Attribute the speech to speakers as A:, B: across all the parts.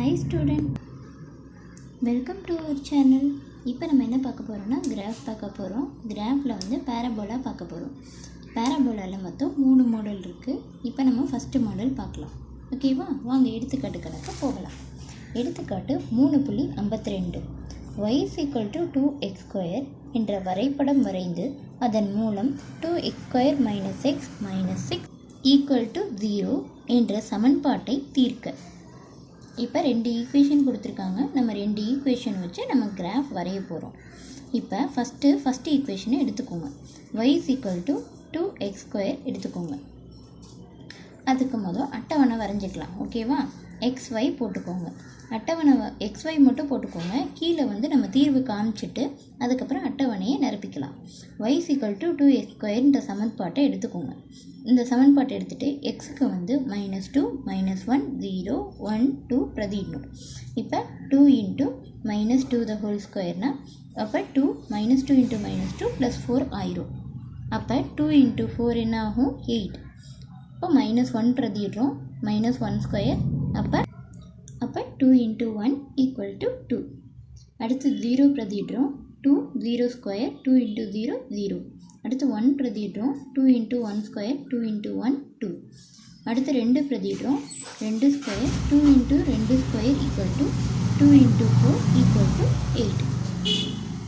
A: Hi student welcome to our channel இப்போ நம்ம என்ன பார்க்க போகிறோம்னா கிராஃப் பார்க்க போகிறோம் கிராஃபில் வந்து பேரபோலா பார்க்க போகிறோம் பேரபோலாவில் மொத்தம் மூணு மாடல் இருக்குது இப்போ நம்ம ஃபஸ்ட்டு மாடல் பார்க்கலாம். ஓகேவா வாங்க எடுத்துக்காட்டு கணக்க போகலாம். எடுத்துக்காட்டு மூணு புள்ளி ஐம்பத்தி ரெண்டு y is equal to two x square என்ற வரைபடம் வரைந்து அதன் மூலம் two x square minus x minus six equal to zero என்ற சமன்பாட்டை தீர்க்க. இப்போ ரெண்டு ஈக்குவேஷன் கொடுத்துருக்காங்க. நம்ம ரெண்டு ஈக்குவேஷன் வச்சு நம்ம கிராஃப் வரைய போகிறோம் இப்போ ஃபஸ்ட்டு ஃபஸ்ட்டு ஈக்குவேஷனை எடுத்துக்கோங்க. Y is equal to two x square எடுத்துக்கோங்க. அதுக்கு மொதல் அட்டவணை வரைஞ்சிக்கலாம். ஓகேவா எக்ஸ் ஒய் போட்டுக்கோங்க. அட்டவணை எக்ஸ் ஒய் மட்டும் போட்டுக்கோங்க. கீழே வந்து நம்ம தீர்வு காமிச்சிட்டு அதுக்கப்புறம் அட்டவணையை நிரப்பிக்கலாம் y சிக்கல் டு டூ எக்ஸ் ஸ்கொயர்ன்ற சமன்பாட்டை எடுத்துக்கோங்க. இந்த சமன்பாட்டை எடுத்துகிட்டு எக்ஸுக்கு வந்து minus two minus one zero one two பிரதிடணும் இப்போ two into minus two the whole ஸ்கொயர்னால் அப்போ two minus two into minus two plus four ஆயிரும். அப்போ டூ இன்ட்டு ஃபோர் என்ன ஆகும்? எயிட் அப்போ மைனஸ் ஒன் பிரதிடுறோம் மைனஸ் ஒன் ஸ்கொயர் அப்போ அப்போ two into one equal to two அடுத்து zero பிரதிடுறோம் two zero square two into zero zero அடுத்து one பிரதிடுறோம் two into one square two into one two அடுத்து ரெண்டு பிரதிடுறோம் ரெண்டு ஸ்கொயர் டூ இன்ட்டு ரெண்டு square equal to two into four equal to eight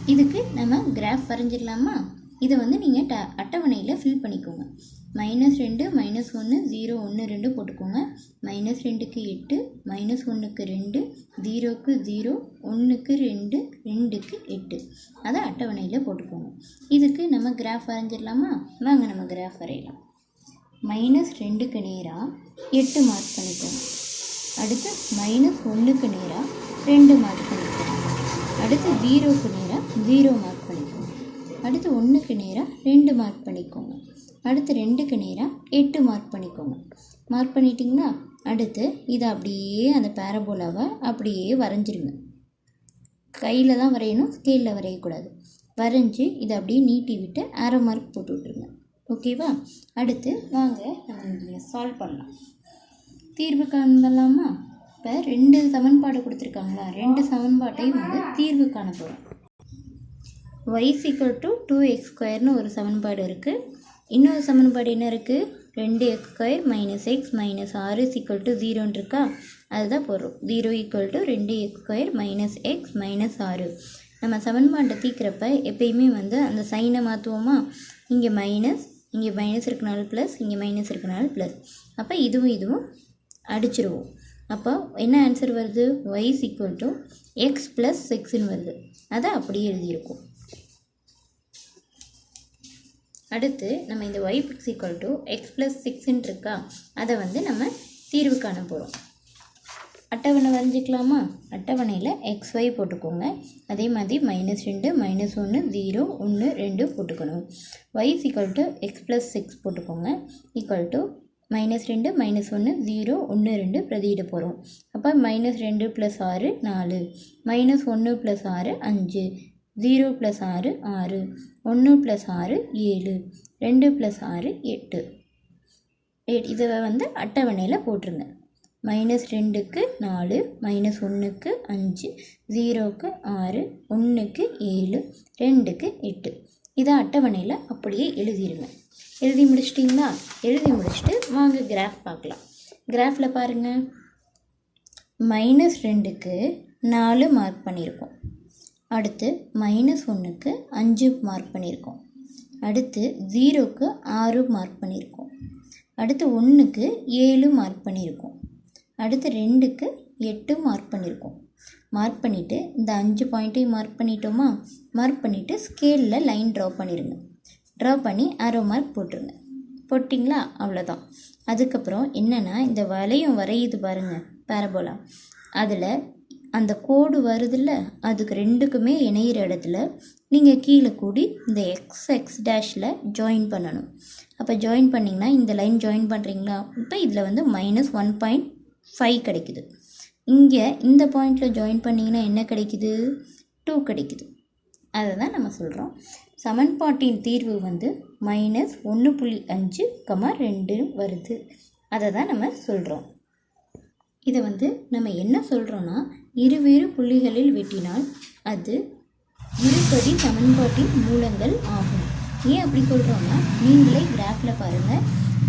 A: இதுக்கு நம்ம graph வரைஞ்சிடலாமா? இதை வந்து நீங்கள் ட அட்டவணையில் ஃபில் பண்ணிக்கோங்க. மைனஸ் ரெண்டு மைனஸ் ஒன்று ஜீரோ ஒன்று ரெண்டு போட்டுக்கோங்க. மைனஸ் ரெண்டுக்கு எட்டு மைனஸ் ஒன்றுக்கு ரெண்டு ஜீரோக்கு ஜீரோ ஒன்றுக்கு ரெண்டு ரெண்டுக்கு எட்டு. அதை அட்டவணையில் போட்டுக்கோங்க. இதுக்கு நம்ம கிராஃப் வரைஞ்சிடலாமா? வாங்க நம்ம கிராஃப் வரையலாம். மைனஸ் ரெண்டுக்கு நேராக எட்டு மார்க் பண்ணிக்கோங்க. அடுத்து மைனஸ் ஒன்றுக்கு நேராக ரெண்டு மார்க் பண்ணிக்கோங்க. அடுத்து ஜீரோக்கு நேராக ஜீரோ மார்க் பண்ணிக்கோங்க. அடுத்து ஒன்றுக்கு நேராக ரெண்டு மார்க் பண்ணிக்கோங்க. அடுத்து ரெண்டுக்கு நேராக எட்டு மார்க் பண்ணிக்கோங்க. மார்க் பண்ணிட்டீங்களா அடுத்து இதை அப்படியே அந்த பேரபோலாவை அப்படியே வரைஞ்சிருங்க. கையில் தான் வரையணும் ஸ்கேலில் வரையக்கூடாது வரைஞ்சி இதை அப்படியே நீட்டி விட்டு அரை மார்க் போட்டு விட்ருங்க ஓகேவா அடுத்து வாங்க நம்ம சால்வ் பண்ணலாம். தீர்வு காணலாமா? இப்போ ரெண்டு சமன்பாடு கொடுத்துருக்காங்களா? ரெண்டு சமன்பாட்டையும் வந்து தீர்வு காண போகிறோம் y equal to two x ஸ்கொயர்னு ஒரு சமன்பாடு இருக்குது இன்னொரு சமன்பாடு என்ன இருக்குது ரெண்டு x square minus x minus ஆறு ஈக்குவல் டு ஜீரோன்னு இருக்கா அதுதான் போடுறோம். ஜீரோ ஈக்குவல் டு ரெண்டு x square minus x minus ஆறு நம்ம சமன்பாட்டை தீக்கிறப்ப எப்பயுமே வந்து அந்த சைனை மாற்றுவோமா இங்கே மைனஸ் இங்கே மைனஸ் இருக்கனால ப்ளஸ் இங்கே மைனஸ் இருக்கனால ப்ளஸ் அப்போ இதுவும் இதுவும் அடிச்சிருவோம். அப்போ என்ன ஆன்சர் வருது? Y is equal x plus சிக்ஸ்னு வருது. அதை அப்படியே எழுதியிருக்கோம். அடுத்து நம்ம இந்த y is equal x plus சிக்ஸ்ன்னு இருக்கா அதை வந்து நம்ம தீர்வு காண போகிறோம் அட்டவணை வரைஞ்சிக்கலாமா? அட்டவணையில் எக்ஸ் ஒய் போட்டுக்கோங்க. அதே மாதிரி மைனஸ் ரெண்டு மைனஸ் ஒன்று ஜீரோ ஒன்று ரெண்டு போட்டுக்கணும். Y equal to x plus six போட்டுக்கோங்க. ஈக்குவல் டு மைனஸ் ரெண்டு மைனஸ் ஒன்று ஜீரோ ஒன்று ரெண்டு பிரதியிட போகிறோம் அப்போ மைனஸ் ரெண்டு ப்ளஸ் ஆறு நாலு. மைனஸ் ஒன்று ப்ளஸ் ஆறு அஞ்சு. ஜீரோ ப்ளஸ் ஆறு ஆறு. ஒன்று ப்ளஸ் ஆறு ஏழு. ரெண்டு ப்ளஸ் ஆறு எட்டு. எட் இதை வந்து அட்டவணையில் போட்டுருங்க. மைனஸ் ரெண்டுக்கு நாலு மைனஸ் ஒன்றுக்கு அஞ்சு ஜீரோக்கு ஆறு ஒன்றுக்கு ஏழு ரெண்டுக்கு எட்டு. இதை அட்டவணையில் அப்படியே எழுதிடுங்க எழுதி முடிச்சிட்டிங்களா? எழுதி முடிச்சுட்டு வாங்க கிராஃப் பார்க்கலாம். கிராஃபில் பாருங்கள் மைனஸ் ரெண்டுக்கு நாலு மார்க் பண்ணியிருக்கோம். அடுத்து மைனஸ் ஒன்றுக்கு அஞ்சு மார்க் பண்ணியிருக்கோம். அடுத்து ஜீரோக்கு ஆறு மார்க் பண்ணியிருக்கோம். அடுத்து ஒன்றுக்கு ஏழு மார்க் பண்ணியிருக்கோம். அடுத்து ரெண்டுக்கு எட்டு மார்க் பண்ணியிருக்கோம். மார்க் பண்ணிவிட்டு இந்த அஞ்சு பாயிண்ட்டையும் மார்க் பண்ணிட்டோமா? மார்க் பண்ணிவிட்டு ஸ்கேலில் லைன் ட்ரா பண்ணிடுங்க ட்ரா பண்ணி ஆரோ மார்க் போட்டுருங்க. போட்டிங்களா? அவ்வளோதான் அதுக்கப்புறம் என்னென்னா இந்த வளையம் வரையுது பாருங்கள் பேரபோலா அதில் அந்த கோடு வருதுல்ல அதுக்கு ரெண்டுக்குமே இணையிற இடத்துல நீங்கள் கீழே கூடி இந்த எக்ஸ் எக்ஸ் டேஷில் ஜாயின் பண்ணணும். அப்போ ஜாயின் பண்ணிங்கன்னா இந்த லைன் ஜாயின் பண்ணுறீங்களா இப்போ இதில் வந்து மைனஸ் ஒன் பாயிண்ட் ஃபைவ் கிடைக்குது. இங்கே இந்த பாயிண்டில் ஜாயின் பண்ணிங்கன்னா என்ன கிடைக்குது? டூ கிடைக்குது. அதை தான் நம்ம சொல்கிறோம் சமன்பாட்டின் தீர்வு வந்து மைனஸ் ஒன்று புள்ளி அஞ்சு கமா ரெண்டு வருது. அதை தான் நம்ம சொல்கிறோம் இதை வந்து நம்ம என்ன சொல்கிறோன்னா இருவேறு புள்ளிகளில் வெட்டினால் அது இருபடி சமன்பாட்டின் மூலங்கள் ஆகும். ஏன் அப்படி சொல்கிறோன்னா நீங்களே கிராஃபில் பாருங்கள்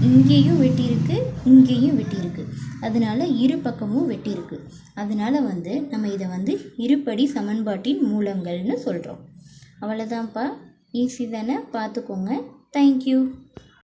A: இங்கேயும் வெட்டியிருக்கு இங்கேயும் வெட்டியிருக்கு. அதனால் இரு பக்கமும் வெட்டியிருக்கு. அதனால் வந்து நம்ம இதை வந்து இருபடி சமன்பாட்டின் மூலங்கள்னு சொல்கிறோம் அவ்வளோதான்ப்பா ஈஸி தானே? பார்த்துக்கோங்க. தேங்க்யூ